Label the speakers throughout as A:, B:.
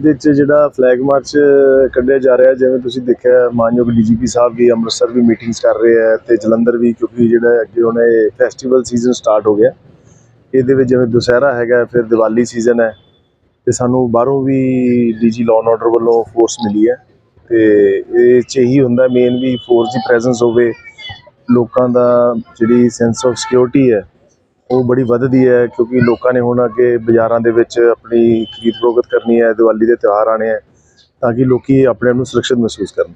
A: ਇਹਦੇ 'ਚ ਜਿਹੜਾ ਫਲੈਗ ਮਾਰਚ ਕੱਢਿਆ ਜਾ ਰਿਹਾ, ਜਿਵੇਂ ਤੁਸੀਂ ਦੇਖਿਆ, ਮਾਨਯੋਗ ਡੀਜੀਪੀ ਸਾਹਿਬ ਵੀ ਅੰਮ੍ਰਿਤਸਰ ਵੀ ਮੀਟਿੰਗਸ ਕਰ ਰਹੇ ਆ ਤੇ ਜਲੰਧਰ ਵੀ, ਕਿਉਂਕਿ ਜਿਹੜਾ ਅੱਗੇ ਹੁਣ ਇਹ ਫੈਸਟੀਵਲ ਸੀਜ਼ਨ ਸਟਾਰਟ ਹੋ ਗਿਆ। ਇਹਦੇ ਵਿੱਚ ਜਿਵੇਂ ਦੁਸਹਿਰਾ ਹੈਗਾ, ਫਿਰ ਦੀਵਾਲੀ ਸੀਜ਼ਨ ਹੈ ਤੇ ਸਾਨੂੰ ਬਾਹਰੋਂ ਵੀ ਡੀਜੀ ਲਾਅ ਐਂਡ ਆਰਡਰ ਵੱਲੋਂ ਫੋਰਸ ਮਿਲੀ ਹੈ ਤੇ ਇਹ 'ਚ ਇਹੀ ਹੁੰਦਾ ਮੇਨ ਵੀ ਫੋਰਸ ਦੀ ਪ੍ਰੈਜ਼ੈਂਸ ਹੋਵੇ, ਲੋਕਾਂ ਦਾ ਜਿਹੜੀ ਸੈਂਸ ਆਫ ਸਿਕਿਉਰਿਟੀ ਹੈ ਉਹ ਬੜੀ ਵੱਧਦੀ ਹੈ ਕਿਉਂਕਿ ਲੋਕਾਂ ਨੇ ਹੁਣ ਅੱਗੇ ਬਾਜ਼ਾਰਾਂ ਦੇ ਵਿੱਚ ਆਪਣੀ ਖਰੀਦ ਫਰੋਖਤ ਕਰਨੀ ਹੈ ਦੀਵਾਲੀ ਦੇ ਤਿਉਹਾਰ ਆਣੇ ਹੈ ਤਾਂ ਕਿ ਲੋਕੀ ਆਪਣੇ ਆਪ ਨੂੰ ਸੁਰੱਖਿਅਤ ਮਹਿਸੂਸ ਕਰਨ।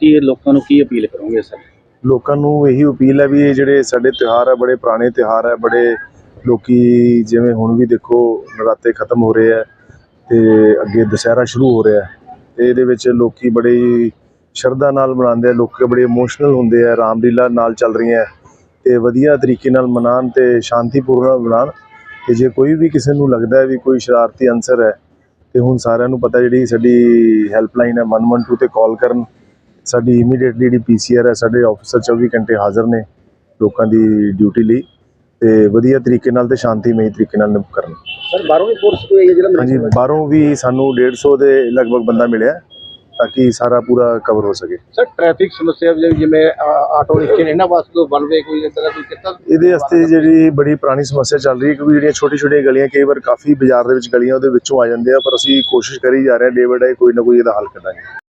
B: ਕੀ ਇਹ ਲੋਕਾਂ ਨੂੰ ਕੀ ਅਪੀਲ ਕਰੋਗੇ ਸਰ?
A: ਲੋਕਾਂ ਨੂੰ ਇਹੀ ਅਪੀਲ ਹੈ ਵੀ ਇਹ ਜਿਹੜੇ ਸਾਡੇ ਤਿਉਹਾਰ ਹੈ ਬੜੇ ਪੁਰਾਣੇ ਤਿਉਹਾਰ ਹੈ ਬੜੇ ਲੋਕੀ ਜਿਵੇਂ ਹੁਣ ਵੀ ਦੇਖੋ ਨਰਾਤੇ ਖਤਮ ਹੋ ਰਹੇ ਹੈ ਤੇ ਅੱਗੇ ਦੁਸਹਿਰਾ ਸ਼ੁਰੂ ਹੋ ਰਿਹਾ ਹੈ ਤੇ ਇਹਦੇ ਵਿੱਚ ਲੋਕੀ ਬੜੀ ਸ਼ਰਧਾ ਨਾਲ ਮਨਾਉਂਦੇ ਆ ਲੋਕ ਬੜੇ ਇਮੋਸ਼ਨਲ ਹੁੰਦੇ ਆ ਰਾਮਲੀਲਾ ਨਾਲ ਚੱਲ ਰਹੀਆਂ ਤੇ ਵਧੀਆ ਤਰੀਕੇ ਨਾਲ ਮਨਾਉਣ ਤੇ ਸ਼ਾਂਤੀਪੂਰਨ ਮਨਾਉਣ। ਤੇ ਜੇ ਕੋਈ ਵੀ ਕਿਸੇ ਨੂੰ ਲੱਗਦਾ ਹੈ ਵੀ ਕੋਈ ਸ਼ਰਾਰਤੀ ਅਨਸਰ ਹੈ ਤੇ ਹੁਣ ਸਾਰਿਆਂ ਨੂੰ ਪਤਾ ਜਿਹੜੀ ਸਾਡੀ ਹੈਲਪਲਾਈਨ ਹੈ 112 ਤੇ ਕਾਲ ਕਰਨ। ਸਾਡੀ ਇਮੀਡੀਏਟਲੀ ਜਿਹੜੀ ਪੀਸੀਆਰ ਹੈ ਸਾਡੇ ਆਫੀਸਰ 24 ਘੰਟੇ ਹਾਜ਼ਰ ਨੇ ਲੋਕਾਂ ਦੀ ਡਿਊਟੀ ਲਈ। ਤੇ ਵਧੀਆ ਤਰੀਕੇ ਨਾਲ ਤੇ ਸ਼ਾਂਤੀਮਈ ਤਰੀਕੇ ਨਾਲ ਕਰਨ।
B: ਸਰ ਬਾਹਰੋਂ ਵੀ ਫੋਰਸ ਕੋਈ ਹੈ ਜਿਹੜਾ
A: ਹਾਂਜੀ ਬਾਹਰੋਂ ਵੀ ਸਾਨੂੰ 150 ਦੇ ਲਗਭਗ ਬੰਦਾ ਮਿਲਿਆ। ਤਾਂ ਕਿ ਸਾਰਾ ਪੂਰਾ ਕਵਰ ਹੋ ਸਕੇ।
B: ਸਰ ਟ੍ਰੈਫਿਕ ਸਮੱਸਿਆ ਜਿਵੇਂ- ਜਿਵੇਂ ਆਟੋ ਰਿਕਸ਼ੇ ਨੇ ਇਹਨਾਂ ਵਾਸਤੇ ਵਨ ਵੇ ਕੋਈ ਇਸ ਤਰ੍ਹਾਂ ਕੋਈ ਕੀਤਾ?
A: ਇਹਦੇ ਵਾਸਤੇ ਜਿਹੜੀ ਬੜੀ ਪੁਰਾਣੀ ਸਮੱਸਿਆ ਚੱਲ ਰਹੀ ਹੈ ਕਿਉਂਕਿ ਜਿਹੜੀਆਂ ਛੋਟੀ ਛੋਟੀਆਂ ਗਲੀਆਂ ਕਈ ਵਾਰ ਕਾਫੀ ਬਾਜ਼ਾਰ ਦੇ ਵਿੱਚ ਗਲੀਆਂ ਉਹਦੇ ਵਿੱਚੋਂ ਆ ਜਾਂਦੇ ਆ ਪਰ ਅਸੀਂ ਕੋਸ਼ਿਸ਼ ਕਰੀ ਜਾ ਰਹੇ ਹਾਂ ਡੇ ਬਾਏ ਡੇ ਕੋਈ ਨਾ ਕੋਈ ਇਹਦਾ ਹੱਲ ਕੱਢਾਂਗੇ